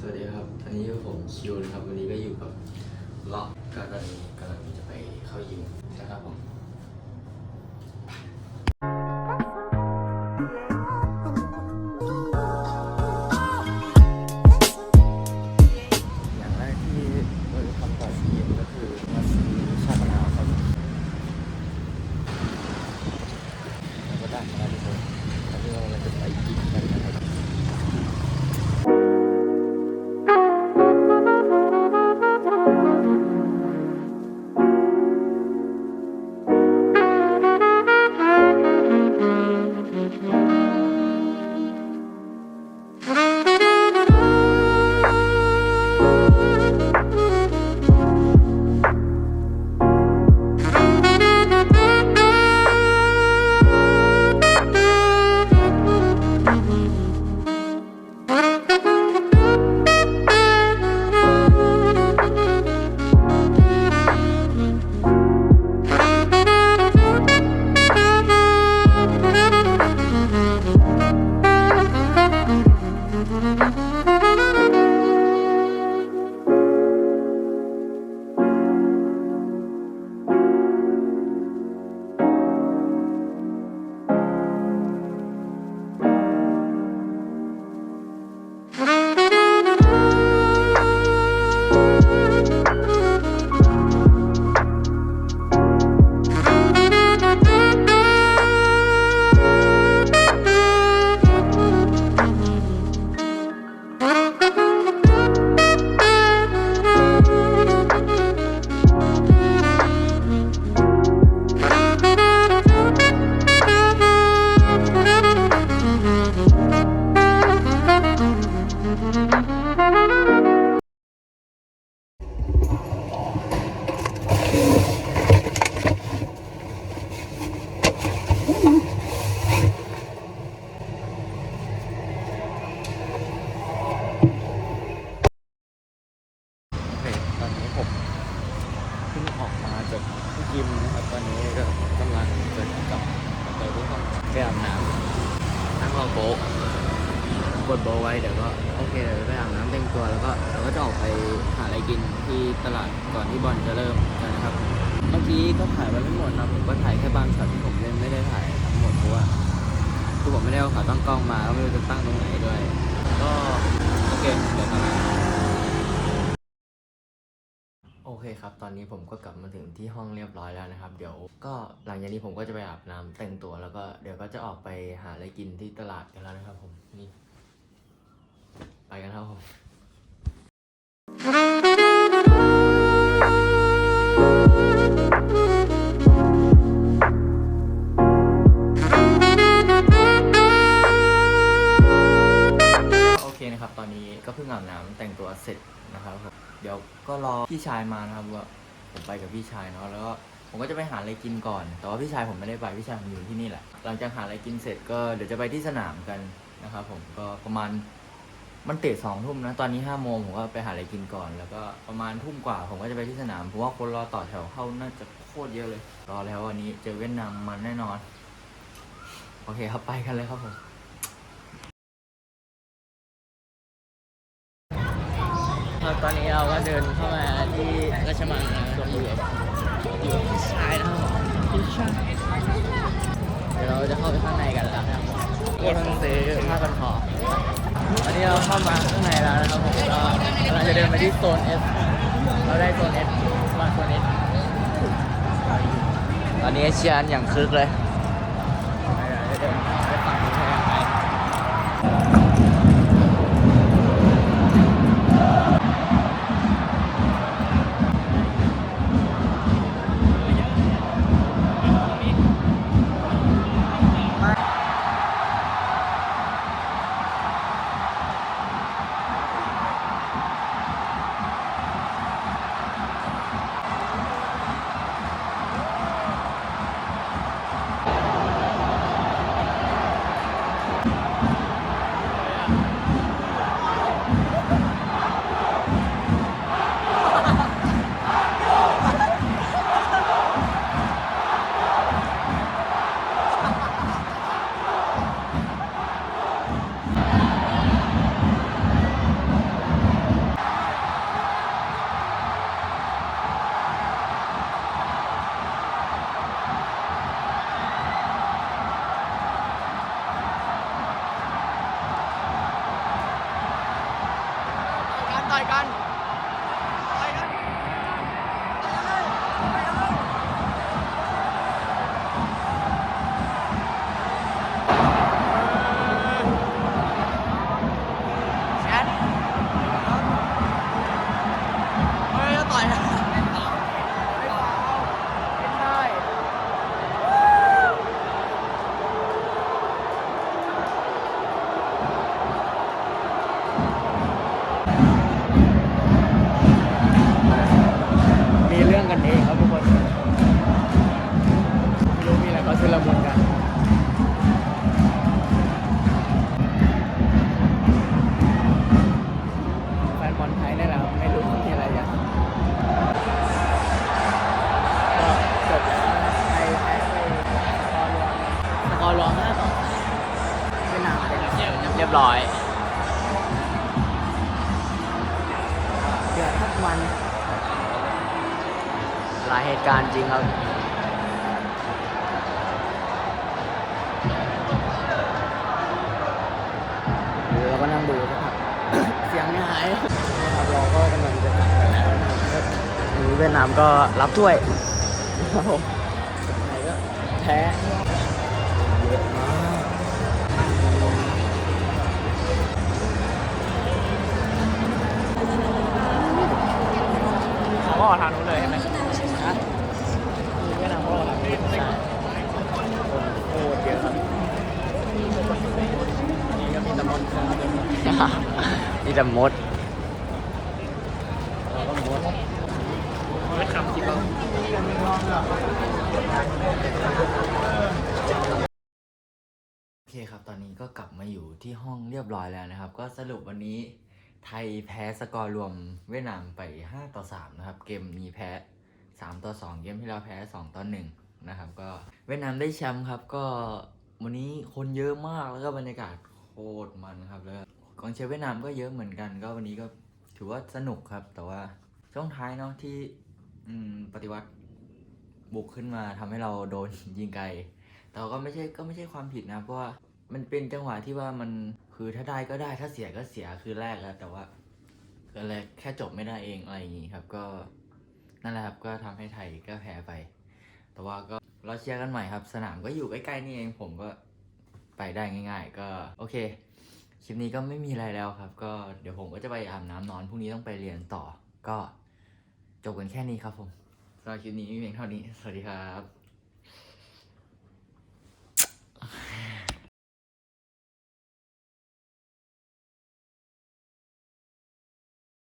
สวัสดีครับ อันนี้ผมคิวนะครับ วันนี้ก็อยู่กับล็อกก็ตอนนี้กำลังจะไปเข้ายิมนะครับผม โพิ่งออกมาจากยิมนะครับตอนนี้ก็กำลังจะกลับไปที่ห้องไปอาบน้ำนั่งรอโบ๊ะกดโบ๊ะไว้เดี๋ยวก็โอเคเดี๋ยวไปอาบน้ำแต่งตัวแล้วก็เราก็จะออกไปหาอะไรกินที่ตลาดก่อนที่บอลจะเริ่มกันนะครับ เมื่อกี้ก็ถ่ายไว้ไม่หมดนะผมก็ถ่ายแค่บางช็อตที่ผมเล่นไม่ได้ถ่ายทั้งหมดเพราะว่าคือผมไม่ได้เอาขาตั้งกล้องมาก็ไม่รู้จะตั้งตรงไหนด้วย ก็โอเคเดี๋ยวทำโอ เคครับ ตอนนี้ผมก็กลับมาถึงที่ห้องเรียบร้อยแล้วนะครับ เดี๋ยวก็หลังจากนี้ผมก็จะไปอาบน้ำแต่งตัวแล้วก็เดี๋ยวก็จะออกไปหาอะไรกินที่ตลาดกันแล้วนะครับผมนี่ ไปกันครับผม ชายมานะครับว่าผมไปกับพี่ชายเนาะแล้วก็ผมก็จะไปหาอะไรกินก่อน แต่ว่าพี่ชายผมไม่ได้ไปพี่ชายผมอยู่ที่นี่แหละ หลังจากหาอะไรกินเสร็จก็เดี๋ยวจะไปที่สนามกันนะครับผมก็ประมาณมันเตะสองทุ่มนะ ตอนนี้ห้าโมงผมก็ไปหาอะไรกินก่อน แล้วก็ประมาณทุ่มกว่า ผมก็จะไปที่สนาม ผมว่าคนรอต่อแถวเข้าน่าจะโคตรเยอะเลย รอแล้ววันนี้เจอเวียดนามมันแน่นอน โอเคครับไปกันเลยครับผม ครับตอนนี้เราก็เดินเข้ามาที่ราชมังนะครับอยู่กับอยู่กับพี่ชายนะครับพี่ชายเดี๋ยวเราจะเข้าไปข้างในกันแล้วนะครับก็ต้องซื้อผ้าพันคอตอนนี้เราเข้ามาข้างในแล้วนะครับผมก็กำลังจะเดินไปที่โซน S เราได้โซน S มาโซน S ตอนนี้เชียร์อย่างคึกเลยเดี๋ยวเดินไปฝั่งนี้ให้ยังไงโเป็นเรียบร้อยเดือดทุกวัน หลายเหตุการณ์จริงครับเราก็นั่งดูสักพักเสียงไม่หายนะครับเราก็กำลังจะกลับกันแล้วนะครับวันนี้เวียดนามก็รับถ้วยครับผมไหนก็แพ้ มีแต่มดเราก็มดโอเคครับ ตอนนี้ก็กลับมาอยู่ที่ห้องเรียบร้อยแล้วนะครับ ก็สรุปวันนี้ไทยแพ้สกอร์รวมเวียดนามไป 5 ต่อ 3 นะครับ เกมนี้แพ้ 3 ต่อ 2 เกมที่เราแพ้ 2 ต่อ 1 นะครับ ก็เวียดนามได้แชมป์ครับ ก็วันนี้คนเยอะมากแล้วก็บรรยากาศโคตรมันครับแล้ว กองเชียร์เวียดนามก็เยอะเหมือนกัน ก็วันนี้ก็ถือว่าสนุกครับ แต่ว่าช่วงท้ายเนาะที่ปฏิวัติบุกขึ้นมาทำให้เราโดนยิงไกล แต่ก็ไม่ใช่ก็ไม่ใช่ความผิดนะเพราะว่ามันเป็นจังหวะที่ว่ามันคือถ้าได้ก็ได้ถ้าเสียก็เสียคือแรกแล้วแต่ว่าก็เลยแค่จบไม่ได้เองอะไรอย่างงี้ครับ ก็นั่นแหละครับก็ทำให้ไทยก็แพ้ไป แต่ว่าก็เราเชียร์กันใหม่ครับ สนามก็อยู่ใกล้ๆนี่เองผมก็ไปได้ง่าย ๆ ก็โอเค คลิปนี้ก็ไม่มีอะไรแล้วครับ ก็เดี๋ยวผมก็จะไปอาบน้ำนอนพรุ่งนี้ต้องไปเรียนต่อ ก็จบกันแค่นี้ครับผมสำหรับคลิปนี้มีเพียงเท่านี้ สวัสดีครับ